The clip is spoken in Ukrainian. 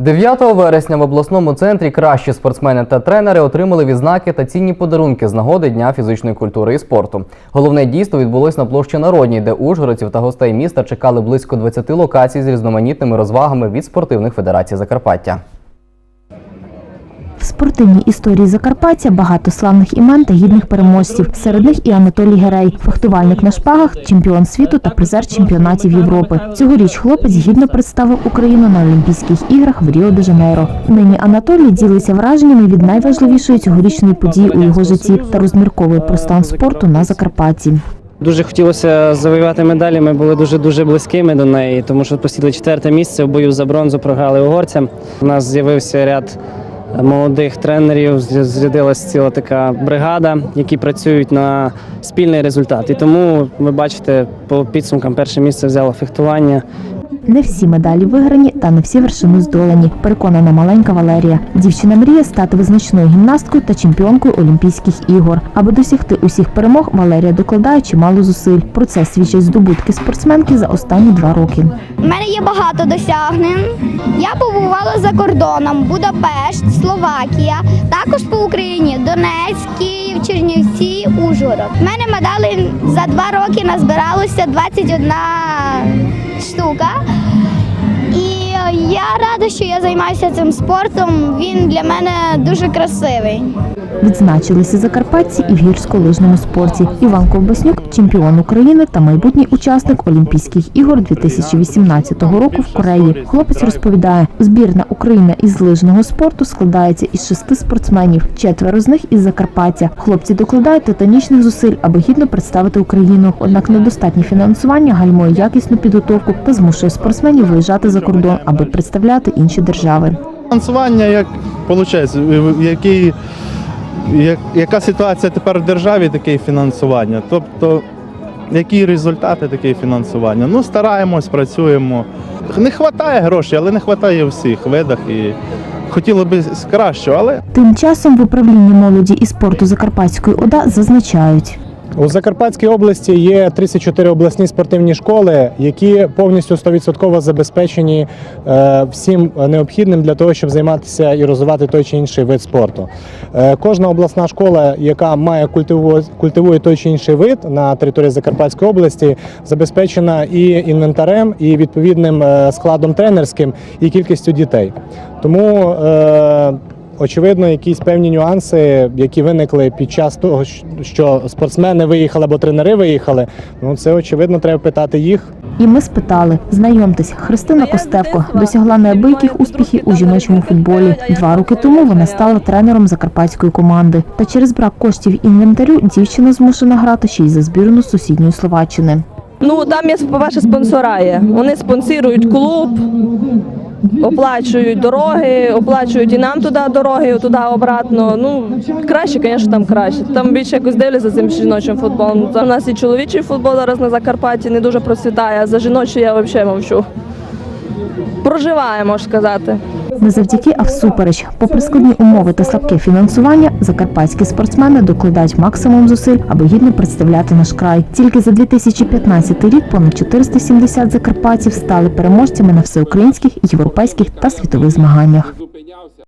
9 вересня в обласному центрі кращі спортсмени та тренери отримали відзнаки та цінні подарунки з нагоди Дня фізичної культури і спорту. Головне дійство відбулось на площі Народній, де ужгородців та гостей міста чекали близько 20 локацій з різноманітними розвагами від спортивних федерацій Закарпаття. Спортивній історії Закарпаття багато славних імен та гідних переможців. Серед них і Анатолій Герей, фехтувальник на шпагах, чемпіон світу та призер чемпіонатів Європи. Цьогоріч хлопець гідно представив Україну на Олімпійських іграх в Ріо де Жанейро. Нині Анатолій ділиться враженнями від найважливішої цьогорічної події у його житті та розмірковує про стан спорту на Закарпатті. Дуже хотілося завоювати медалі. Ми були дуже дуже близькими до неї, тому що посіли четверте місце в бою за бронзу, програли угорцям. У нас з'явився ряд молодих тренерів, зрядилася ціла така бригада, які працюють на спільний результат. І тому ви бачите, по підсумкам перше місце взяло фехтування. Не всі медалі виграні та не всі вершини здолані. Переконана маленька Валерія. Дівчина мріє стати визначною гімнасткою та чемпіонкою Олімпійських ігор. Аби досягти усіх перемог, Валерія докладає чимало зусиль. Про це свідчать здобутки спортсменки за останні два роки. У мене є багато досягнень. Я побувала за кордоном: Будапешт, Словакія, також по Україні, Донецьк, Київ, Чернівці, Ужгород. У мене медалей за два роки назбиралося 21 sztuka. Я рада, що я займаюся цим спортом. Він для мене дуже красивий. Відзначилися закарпатці і в гірськолижному спорті. Іван Ковбаснюк, чемпіон України та майбутній учасник Олімпійських ігор 2018 року в Кореї. Хлопець розповідає, збірна України із лижного спорту складається із шести спортсменів. Четверо з них із Закарпаття. Хлопці докладають титанічних зусиль, аби гідно представити Україну. Однак недостатнє фінансування гальмує якісну підготовку та змушує спортсменів виїжджати за кордон, аби представляти інші держави. Фінансування, як виходить, який, як, яка ситуація тепер в державі, таке і фінансування. Тобто, які результати, таке і фінансування. Ну, стараємось, працюємо. Не вистачає грошей, але не вистачає у всіх видах. І хотіло б краще, але Тим часом в управлінні молоді і спорту Закарпатської ОДА зазначають. У Закарпатській області є 34 обласні спортивні школи, які повністю 100% забезпечені е, всім необхідним для того, щоб займатися і розвивати той чи інший вид спорту. Е, Кожна обласна школа, яка має культивує, той чи інший вид на території Закарпатської області, забезпечена і інвентарем, і відповідним е, складом тренерським, і кількістю дітей. Тому Очевидно, якісь певні нюанси, які виникли під час того, що спортсмени виїхали або тренери виїхали. Ну це очевидно, треба питати їх. І ми спитали: знайомтесь, Христина Костевко досягла неабияких успіхів у жіночому футболі. Два роки тому вона стала тренером закарпатської команди. Та через брак коштів інвентарю дівчина змушена грати ще й за збірну сусідньої Словаччини. Ну там є, по-перше, спонсора є. Вони спонсорують клуб, оплачують дороги, оплачують і нам туди дороги, туди обратно. Ну краще, звісно, там краще. Там більше якось дивляться за цим жіночим футболом. Там у нас і чоловічий футбол зараз на Закарпатті не дуже процвітає, а за жіночий я взагалі мовчу. Проживає, можна сказати. Не завдяки, а всупереч. Попри складні умови та слабке фінансування, закарпатські спортсмени докладають максимум зусиль, аби гідно представляти наш край. Тільки за 2015 рік понад 470 закарпатців стали переможцями на всеукраїнських, європейських та світових змаганнях.